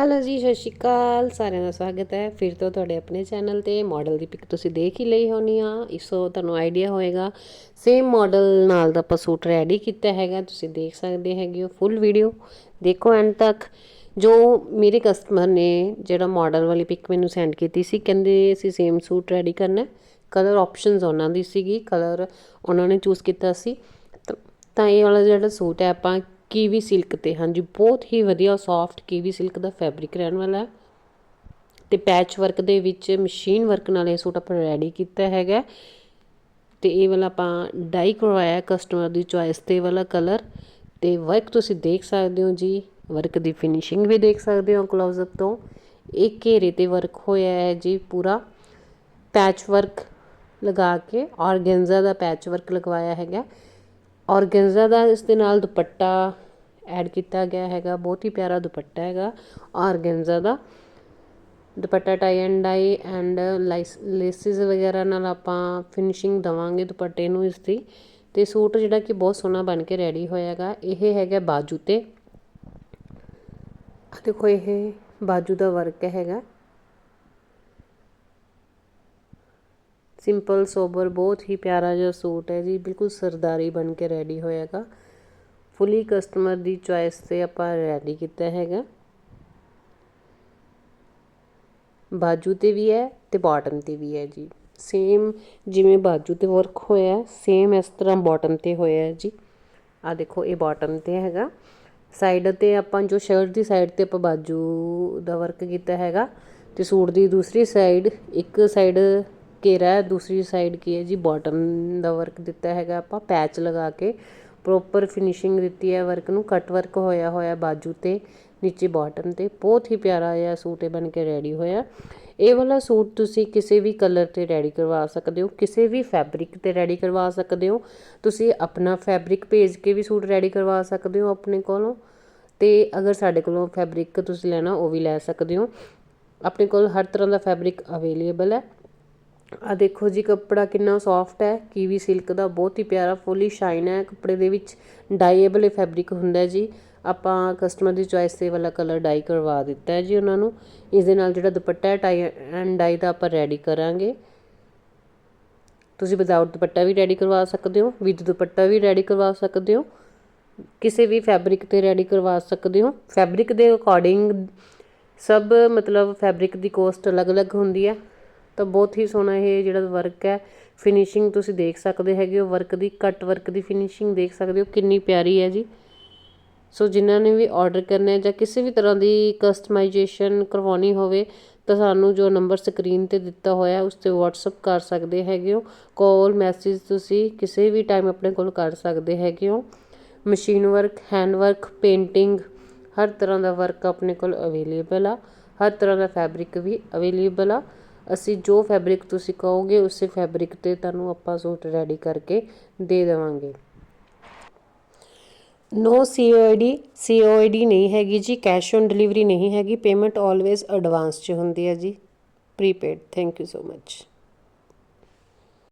Hello ਜੀ, ਸਤਿ ਸ਼੍ਰੀ ਅਕਾਲ, ਸਾਰਿਆਂ ਦਾ ਸਵਾਗਤ ਹੈ। ਫਿਰ ਤੋਂ ਤੁਹਾਡੇ ਆਪਣੇ ਚੈਨਲ ਤੇ ਮਾਡਲ ਦੀ ਪਿਕ ਤੁਸੀਂ ਦੇਖ ਹੀ ਲਈ ਹੋਣੀ ਆ। ਇਸ ਤੁਹਾਨੂੰ ਆਈਡੀਆ ਹੋਏਗਾ। ਸੇਮ ਮਾਡਲ ਨਾਲ ਦਾ ਆਪਾਂ ਸੂਟ ਰੈਡੀ ਕੀਤਾ ਹੈਗਾ। ਤੁਸੀਂ ਦੇਖ ਸਕਦੇ ਹੈਗੇ ਹੋ ਫੁੱਲ ਵੀਡੀਓ ਦੇਖੋ ਐਂਡ ਤੱਕ। ਜੋ ਮੇਰੇ ਕਸਟਮਰ ਨੇ ਜਿਹੜਾ ਮਾਡਲ ਵਾਲੀ ਪਿਕ ਮੈਨੂੰ ਸੈਂਡ ਕੀਤੀ ਸੀ, ਕਹਿੰਦੇ ਅਸੀਂ ਸੇਮ ਸੂਟ ਰੈਡੀ ਕਰਨਾ ਕਲਰ ਆਪਸ਼ਨਸ ਉਹਨਾਂ ਦੀ ਸੀਗੀ। ਕਲਰ ਉਹਨਾਂ ਨੇ ਚੂਜ਼ ਕੀਤਾ ਸੀ। ਤਾਂ- ਤਾਂ ਇਹ ਵਾਲਾ ਜਿਹੜਾ ਸੂਟ ਹੈ ਆਪਾਂ ਕੀਵੀ ਸਿਲਕ ਤੇ, ਹਾਂਜੀ, ਬਹੁਤ ਹੀ ਵਧੀਆ ਸੌਫਟ ਕੀਵੀ ਸਿਲਕ ਦਾ ਫੈਬਰਿਕ ਰਹਿਣ ਵਾਲਾ ਹੈ। ਤੇ ਪੈਚ ਵਰਕ ਦੇ ਵਿੱਚ ਮਸ਼ੀਨ ਵਰਕ ਨਾਲ ਇਹ ਸੂਟ ਆਪਾਂ ਰੈਡੀ ਕੀਤਾ ਹੈਗਾ। ਤੇ ਇਹ ਵਾਲਾ ਆਪਾਂ ਡਾਈ ਕਰਵਾਇਆ ਕਸਟਮਰ ਦੀ ਚੁਆਇਸ ਤੇ ਵਾਲਾ ਕਲਰ ਤੇ ਵਰਕ ਤੁਸੀਂ ਦੇਖ ਸਕਦੇ ਹੋ ਜੀ ਵਰਕ ਦੀ ਫਿਨਿਸ਼ਿੰਗ ਵੀ ਦੇਖ ਸਕਦੇ ਹੋ ਕਲੋਜ਼ ਅਪ ਤੋਂ। ਇਹ ਘੇਰੇ ਤੇ ਵਰਕ ਹੋਇਆ ਹੈ ਜੀ ਪੂਰਾ। ਪੈਚ ਵਰਕ ਲਗਾ ਕੇ ਔਰਗੈਂਜ਼ਾ ਦਾ ਪੈਚ ਵਰਕ ਲਗਵਾਇਆ ਹੈਗਾ। ਔਰਗੈਂਜ਼ਾ ਦਾ ਇਸ ਦੇ ਨਾਲ ਦੁਪੱਟਾ ਐਡ ਕੀਤਾ ਗਿਆ ਹੈਗਾ, ਬਹੁਤ ਹੀ ਪਿਆਰਾ ਦੁਪੱਟਾ ਹੈਗਾ organza the. Dupatta tie and dye and laces ਵਗੈਰਾ ਨਾਲ ਆਪਾਂ ਫਿਨਿਸ਼ਿੰਗ ਦਵਾਂਗੇ ਦੁਪੱਟੇ ਨੂੰ ਇਸ ਦੀ ਤੇ ਸੂਟ ਜਿਹੜਾ ਕਿ ਬਹੁਤ ਸੋਹਣਾ ਬਣ ਕੇ ਰੈਡੀ ਹੋਇਆਗਾ ਇਹ ਹੈਗਾ ਬਾਜੂ ਤੇ। ਦੇਖੋ, ਇਹ ਬਾਜੂ ਦਾ ਵਰਕ ਹੈਗਾ। ਸਿੰਪਲ ਸੋਬਰ ਬਹੁਤ ਹੀ ਪਿਆਰਾ ਜਿਹਾ ਸੂਟ ਹੈ ਜੀ, ਬਿਲਕੁਲ ਸਰਦਾਰੀ ਬਣ ਕੇ ਰੈਡੀ ਹੋਇਆਗਾ ਫੁੱਲੀ ਕਸਟਮਰ ਦੀ ਚੋਇਸ ਤੇ ਆਪਾਂ ਰੈਡੀ ਕੀਤਾ ਹੈਗਾ। ਬਾਜੂ ਤੇ ਵੀ ਹੈ ਅਤੇ ਬਾਟਮ ਤੇ ਵੀ ਹੈ ਜੀ। ਸੇਮ ਜਿਵੇਂ ਬਾਜੂ ਤੇ ਵਰਕ ਹੋਇਆ ਸੇਮ ਇਸ ਤਰ੍ਹਾਂ ਬਾਟਮ ਤੇ ਹੋਇਆ ਜੀ। ਆ ਦੇਖੋ, ਇਹ ਬਾਟਮ ਤੇ ਹੈਗਾ। ਸਾਈਡ ਤੇ ਆਪਾਂ ਜੋ ਸ਼ਰਟ ਦੀ ਸਾਈਡ ਤੇ ਆਪਾਂ ਬਾਜੂ ਦਾ ਵਰਕ ਕੀਤਾ ਹੈਗਾ ਤੇ ਸੂਟ ਦੀ ਦੂਸਰੀ ਸਾਈਡ ਇੱਕ ਸਾਈਡ ਘੇਰਾ, ਦੂਸਰੀ ਸਾਈਡ ਕੀ ਹੈ ਜੀ ਬਾਟਮ ਦਾ ਵਰਕ ਦਿੱਤਾ ਹੈਗਾ ਆਪਾਂ ਪੈਚ ਲਗਾ ਕੇ। ਪ੍ਰੋਪਰ ਫਿਨਿਸ਼ਿੰਗ ਦਿੱਤੀ ਹੈ ਵਰਕ ਨੂੰ ਕੱਟ ਵਰਕ ਹੋਇਆ ਹੋਇਆ ਬਾਜੂ ਤੇ, ਨੀਚੇ ਬਾਟਮ ਤੇ, ਬਹੁਤ ਹੀ ਪਿਆਰਾ ਜਿਹਾ ਸੂਟ ਇਹ ਬਣ ਕੇ ਰੈਡੀ ਹੋਇਆ। ਇਹ ਵਾਲਾ ਸੂਟ ਤੁਸੀਂ ਕਿਸੇ ਵੀ ਕਲਰ ਤੇ ਰੈਡੀ ਕਰਵਾ ਸਕਦੇ ਹੋ, ਕਿਸੇ ਵੀ ਫੈਬਰਿਕ ਤੇ ਰੈਡੀ ਕਰਵਾ ਸਕਦੇ ਹੋ। ਤੁਸੀਂ ਆਪਣਾ ਫੈਬਰਿਕ ਭੇਜ ਕੇ ਵੀ ਸੂਟ ਰੈਡੀ ਕਰਵਾ ਸਕਦੇ ਹੋ ਆਪਣੇ ਕੋਲੋਂ। ਤੇ ਅਗਰ ਸਾਡੇ ਕੋਲੋਂ ਫੈਬਰਿਕ ਤੁਸੀਂ ਲੈਣਾ, ਉਹ ਵੀ ਲੈ ਸਕਦੇ ਹੋ। ਆਪਣੇ ਕੋਲ ਹਰ ਤਰ੍ਹਾਂ ਦਾ ਫੈਬਰਿਕ ਅਵੇਲੇਬਲ ਹੈ। ਆਹ ਦੇਖੋ ਜੀ, ਕੱਪੜਾ ਕਿੰਨਾ ਸੋਫਟ ਹੈ, ਕੀਵੀ ਸਿਲਕ ਦਾ ਬਹੁਤ ਹੀ ਪਿਆਰਾ ਫੁੱਲੀ ਸ਼ਾਈਨ ਹੈ। ਕੱਪੜੇ ਦੇ ਵਿੱਚ ਡਾਈਏਬਲ ਇਹ ਫੈਬਰਿਕ ਹੁੰਦਾ ਜੀ। ਆਪਾਂ ਕਸਟਮਰ ਦੀ ਚੋਇਸ ਤੇ ਵਾਲਾ ਕਲਰ ਡਾਈ ਕਰਵਾ ਦਿੱਤਾ ਜੀ ਉਹਨਾਂ ਨੂੰ। ਇਸ ਦੇ ਨਾਲ ਜਿਹੜਾ ਦੁਪੱਟਾ ਹੈ ਟਾਈ ਐਂਡ ਡਾਈ ਦਾ ਆਪਾਂ ਰੈਡੀ ਕਰਾਂਗੇ। ਤੁਸੀਂ ਵਿਦਆਊਟ ਦੁਪੱਟਾ ਵੀ ਰੈਡੀ ਕਰਵਾ ਸਕਦੇ ਹੋ ਵਿਦ ਦੁਪੱਟਾ ਵੀ ਰੈਡੀ ਕਰਵਾ ਸਕਦੇ ਹੋ। ਕਿਸੇ ਵੀ ਫੈਬਰਿਕ ਤੇ ਰੈਡੀ ਕਰਵਾ ਸਕਦੇ ਹੋ। ਫੈਬਰਿਕ ਦੇ ਅਕੋਰਡਿੰਗ ਸਭ ਮਤਲਬ ਫੈਬਰਿਕ ਦੀ ਕੋਸਟ ਅਲੱਗ-ਅਲੱਗ ਹੁੰਦੀ ਹੈ। ਤਾਂ ਬਹੁਤ ਹੀ ਸੋਹਣਾ ਇਹ ਜਿਹੜਾ ਵਰਕ ਹੈ। ਫਿਨਿਸ਼ਿੰਗ ਤੁਸੀਂ ਦੇਖ ਸਕਦੇ ਹੈਗੇ ਹੋ ਵਰਕ ਦੀ ਕੱਟ ਵਰਕ ਦੀ ਫਿਨਿਸ਼ਿੰਗ ਦੇਖ ਸਕਦੇ ਹੋ, ਕਿੰਨੀ ਪਿਆਰੀ ਹੈ ਜੀ। ਸੋ ਜਿਨ੍ਹਾਂ ਨੇ ਵੀ ਆਰਡਰ ਕਰਨਾ ਹੈ ਜਾਂ ਕਿਸੇ ਵੀ ਤਰ੍ਹਾਂ ਦੀ ਕਸਟਮਾਈਜੇਸ਼ਨ ਕਰਵਾਉਣੀ ਹੋਵੇ, ਤਾਂ ਸਾਨੂੰ ਜੋ ਨੰਬਰ ਸਕਰੀਨ ਤੇ ਦਿੱਤਾ ਹੋਇਆ, ਉਸ ਤੇ WhatsApp ਕਰ ਸਕਦੇ ਹੈਗੇ ਹੋ। ਕਾਲ ਮੈਸੇਜ ਤੁਸੀਂ ਕਿਸੇ ਵੀ ਟਾਈਮ ਆਪਣੇ ਕੋਲ ਕਰ ਸਕਦੇ ਹੈਗੇ ਹੋ। Machine work hand work painting ਹਰ ਤਰ੍ਹਾਂ ਦਾ ਵਰਕ ਆਪਣੇ ਕੋਲ ਅਵੇਲੇਬਲ ਆ। ਹਰ ਤਰ੍ਹਾਂ ਦਾ ਫੈਬਰਿਕ ਵੀ ਅਵੇਲੇਬਲ ਆ। ਅਸੀਂ ਜੋ ਫੈਬਰਿਕ ਤੁਸੀਂ ਕਹੋਗੇ, ਉਸੇ ਫੈਬਰਿਕ ਤੇ ਤੁਹਾਨੂੰ ਆਪਾਂ ਸੂਟ ਰੈਡੀ ਕਰਕੇ ਦੇ ਦੇਵਾਂਗੇ। ਨੋ ਸੀਓਡੀ ਸੀਓਡੀ ਨਹੀਂ ਹੈਗੀ ਜੀ ਕੈਸ਼ ਔਨ ਡਿਲੀਵਰੀ ਨਹੀਂ ਹੈਗੀ ਪੇਮੈਂਟ ਆਲਵੇਜ਼ ਐਡਵਾਂਸ 'ਚ ਹੁੰਦੀ ਹੈ ਜੀ prepaid thank you so much